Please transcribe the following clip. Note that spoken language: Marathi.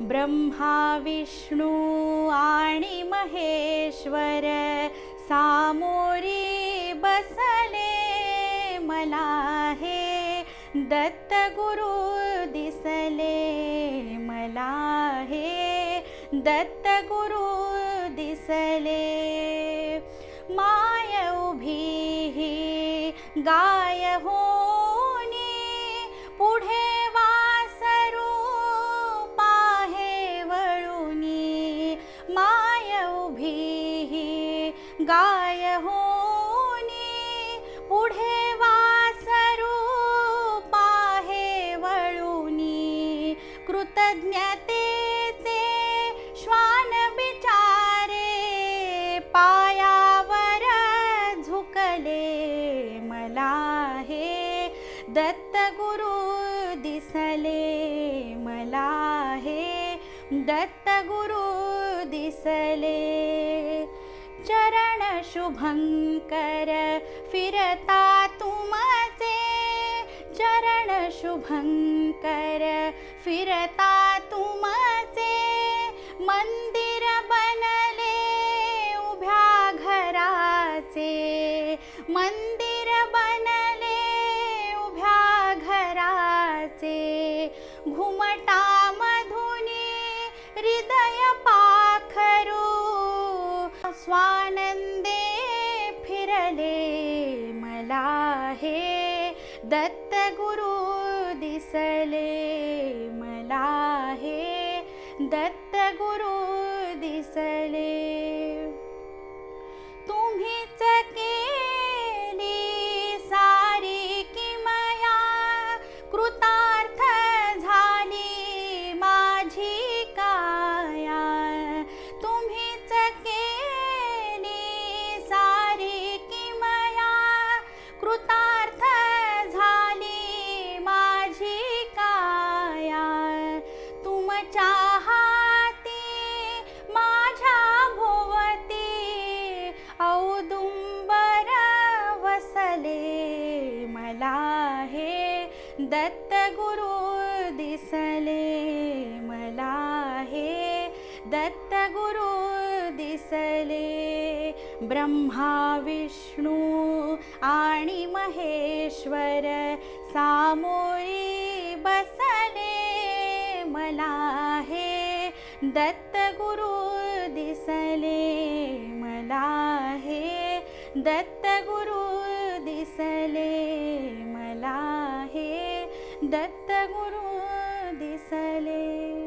ब्रह्मा विष्णू आणि महेश्वर सामोरी बसले मला हे दत्त गुरु दिसले मला हे दत्त गुरु दिसले। माय उभी ही गाय होनी उभी ही गाय होनी पुढे वासरू पाहे वळूनी. कृतज्ञतेचे श्वान बिचारे पायावर झुकले मला हे दत्त गुरु दिसले मला हे दत्त गुरु दिसले. चरण शुभंकर फिरता तुमचे. चरण शुभंकर फिरता तुमचे. मंदिर बनले उभ्या घराचे. मंदिर बनले उभ्या घराचे. घुमटा आहे. हे दत्त गुरु दिसले मला हे दत्त गुरु मला हे दत्त गुरु दिसले मला हे दत्त गुरु दिसले ब्रह्मा विष्णू आणि महेश्वर सामोरी बसले मला हे दत्त गुरु दिसले मला हे दत्त गुरु दिसले मला हे दत्त गुरु दिसले.